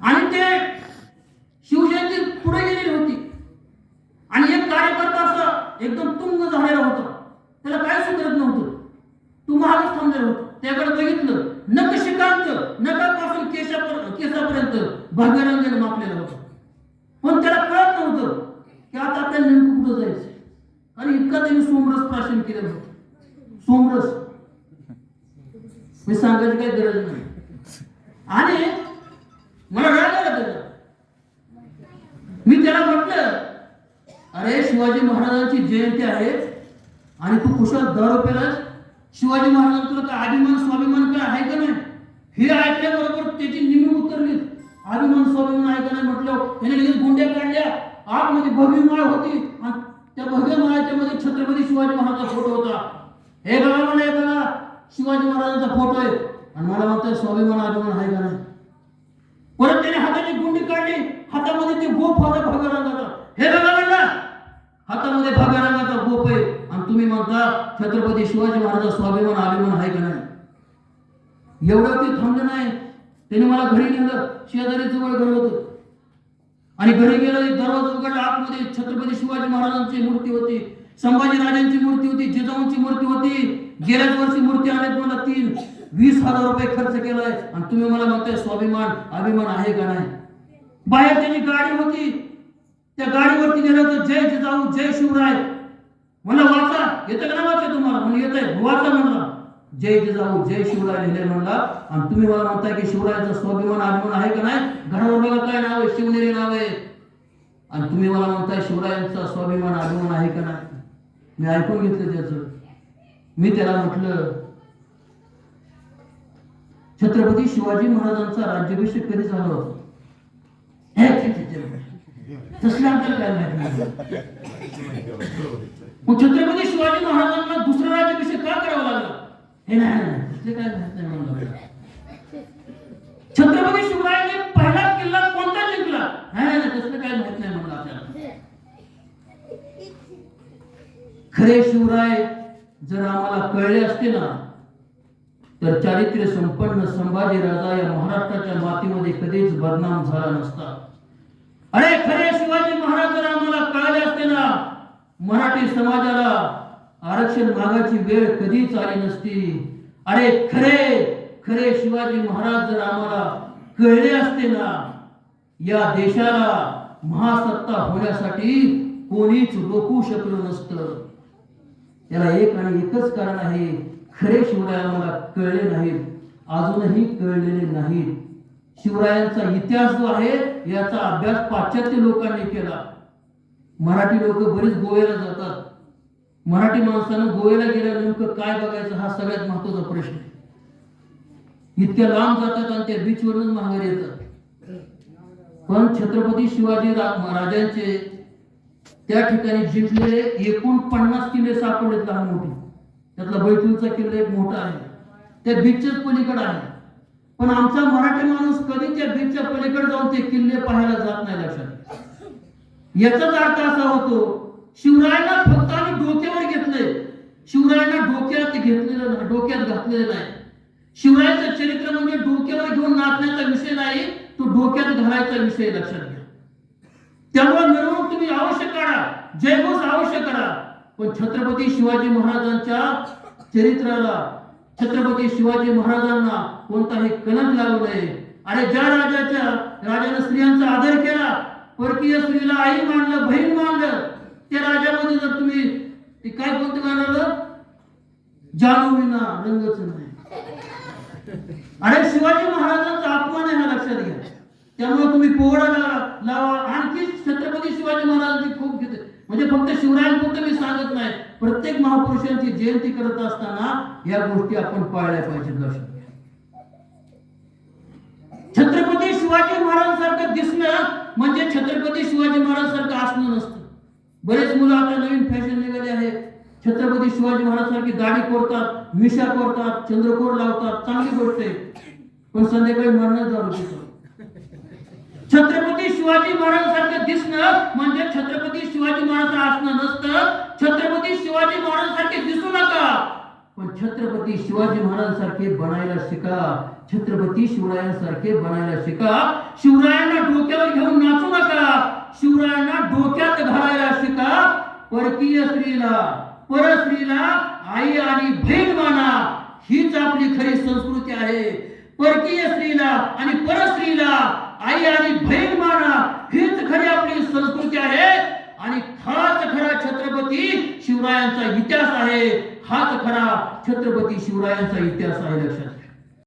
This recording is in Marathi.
आणि ते शिवजयंती पुढे गेलेली होती. आणि एक कार्यकर्ता असं एकदम तुंग झालेला होता. त्याला काय सुधरत नव्हतं. तुम्हालाच थांबलेलं होतं. त्याकडे बघितलं नकशिकांत नकापासून केशापर केसापर्यंत भगव्या रंगाने मापलेला होता. पण त्याला कळत नव्हतं की आता आपल्याला नेमकं कुठं जायचं आणि इतका त्यांनी सोमरस प्राशन केलेलं होतं. सोमरस. मी सांगायची काही गरज नाही. आणि मला राग आला त्याचा मी त्याला म्हटलं अरे शिवाजी महाराजांची जयंती आहे आणि तू कुशल दारू पेलास शिवाजी महाराजांचं तुला काय अभिमान स्वाभिमान काय आहे का नाही? हे ऐकल्याबरोबर त्याची निमी उतरली. अभिमान स्वाभिमान आहे का नाही? म्हटलं त्याने लगेच गुंड्या काढल्या. आतमध्ये भव्य माळ होती आणि त्या भव्य माळ्याच्या मध्ये छत्रपती शिवाजी महाराजांचा फोटो होता. हे बघा मला हे बघा. शिवाजी महाराजांचा फोटो आहे. आणि मला म्हणतात स्वाभिमान अभिमान आहे का नाही? परत त्याने हाताची गुंडी काढली हातामध्ये ते गोप होता भगव्या रंगाचा हे बघा म्हणला हातामध्ये भगव्या रंगाचा गोप आहे. आणि तुम्ही म्हणता छत्रपती शिवाजी महाराज स्वाभिमान अभिमान आहे का नाही? एवढं ते थांबलं नाही. त्याने मला घरी नेलं शेजारी जवळ घर होतं. आणि घरी गेलं दरवाजा उघडला आतमध्ये छत्रपती शिवाजी महाराजांची मूर्ती होती. संभाजी राजांची मूर्ती होती जिजाऊंची मूर्ती होती. गेल्याच वर्षी मूर्ती आणत मला तीन. वीस हजार रुपये खर्च केलाय आणि तुम्ही मला म्हणताय स्वाभिमान अभिमान आहे का नाही? बाहेर त्यांनी गाडी होती. त्या गाडीवरती गेलं तर जय जिजाऊ जय शिवराय. म्हणलं वाचा येतं का नाही वाचा तुम्हाला? म्हणजे येत आहे वाचा म्हणला. जय जिजाऊ जय शिवराय लिहिले म्हणला. आणि तुम्ही मला म्हणताय की शिवरायाचा स्वाभिमान अभिमान आहे का नाही? घरावर बघा काय नाव आहे? शिवनेरी नाव आहे. आणि तुम्ही मला म्हणताय शिवरायांचा स्वाभिमान अभिमान आहे का नाही? मी ऐकून घेतलं त्याचं. मी त्याला म्हटलं छत्रपती शिवाजी महाराजांचा राज्याभिषेक कधी झाला होता? हे, आपल्याला काय मग छत्रपती शिवाजी महाराजांना दुसरा राज्याभिषेक का करावा लागला? हे नाही काय नाही छत्रपती शिवरायांनी पहिला किल्ला कोणता जिंकला? नाही नाही, तसलं काय माहीत नाही मला आपल्याला. खरे शिवराय जर आम्हाला कळले असते ना तर चारित्र्य संपन्न संभाजी राजा या महाराष्ट्राच्या मातीमध्ये कधीच बदनाम झाला नसता. अरे खरे शिवाजी महाराज जर आम्हाला कळले असते ना मराठी समाजाला आरक्षण मागाची वेळ कधीच आली नसती. अरे खरे खरे शिवाजी महाराज जर आम्हाला कळले असते ना या देशाला महासत्ता होण्यासाठी कोणीच रोखू शकलं नसतं. याला एक आणि एकच कारण आहे खरे शिवराय मला कळले नाहीत अजूनही कळलेले नाहीत. शिवरायांचा इतिहास जो आहे याचा अभ्यास पाश्चात्य लोकांनी केला. मराठी लोक बरीच गोव्याला जातात. मराठी माणसानं गोव्याला गेल्या नेमकं काय बघायचं हा सगळ्यात महत्त्वाचा प्रश्न आहे. इतक्या लांब जातात आणि त्या बीचवरून माघारी येतात. पण छत्रपती शिवाजी रा- महाराजांचे त्या ठिकाणी जिंकलेले एकूण पन्नास किल्ले सापडलेत लहान मोठे. त्यातला बैतूलचा किल्ला एक मोठा आहे. त्या बीचच्याच पलीकडे आहे. पण आमचा मराठी माणूस कधी त्या बीचच्या पलीकडे जाऊन ते किल्ले पाहायला जात नाही लक्षात. याचाच अर्थ असा होतो शिवरायांना फक्त आम्ही डोक्यावर घेतलंय. शिवरायांना डोक्यात घेतलेलं नाही डोक्यात घातलेलं नाही. शिवरायांचं चरित्र म्हणजे डोक्यावर घेऊन नाचण्याचा विषय नाही तो डोक्यात घालायचा विषय लक्षात घ्या. त्यामुळे मिरवणूक तुम्ही अवश्य काढा जयघोष अवश्य करा. पण छत्रपती शिवाजी महाराजांच्या चरित्राला छत्रपती शिवाजी महाराजांना कोणताही कलंक लागू नये. आणि ज्या राजाच्या राजाने स्त्रियांचा आदर केला परकीय स्त्रीला आई मानलं बहीण मानलं त्या राजामध्ये जर तुम्ही ते काय कोणतं मानलं जानू विना रंगच नाही. अरे शिवाजी महाराजांचा अपमान आहे हा लक्षात घ्या. त्यामुळे तुम्ही पोहडा लावा लावा. आणखी छत्रपती शिवाजी महाराजांची खूप घेते म्हणजे फक्त शिवरायांपुरतं मी सांगत नाही. प्रत्येक महापुरुषांची जयंती करत असताना या गोष्टी आपण पाळल्या पाहिजेत लक्षात छत्रपती शिवाजी महाराजांसारखं दिसणं म्हणजे छत्रपती शिवाजी महाराजांसारखं असणं नसतं. बरेच मुलं आता नवीन फॅशन निघाले आहे छत्रपती शिवाजी महाराज सारखी दाढी कोरतात मिशा कोरतात चंद्रकोर लावतात चांगली गोष्ट आहे. पण संध्याकाळी मरणच झालं छत्रपती शिवाजी महाराजांसारखं दिसणं म्हणजे छत्रपती शिवाजी महाराज असणं नसतं. छत्रपती शिवाजी महाराजांसारखे दिसू नका. पण छत्रपती शिवाजी महाराजांसारखे बनायला शिका. छत्रपती शिवरायांसारखे बनायला शिका. शिवरायांना डोक्यावर घेऊन नाचू नका. शिवरायांना डोक्यात घालायला शिका. परकीय स्त्रीला परस्त्रीला आई आणि बहीण माना. हीच आपली खरी संस्कृती आहे. परकीय स्त्रीला आणि परस्त्रीला आई आणि बहीण माना हीच खरी आपली संस्कृती आहे. आणि हाच खरा छत्रपती शिवरायांचा इतिहास आहे. हाच खरा छत्रपती शिवरायांचा इतिहास आहे लक्षात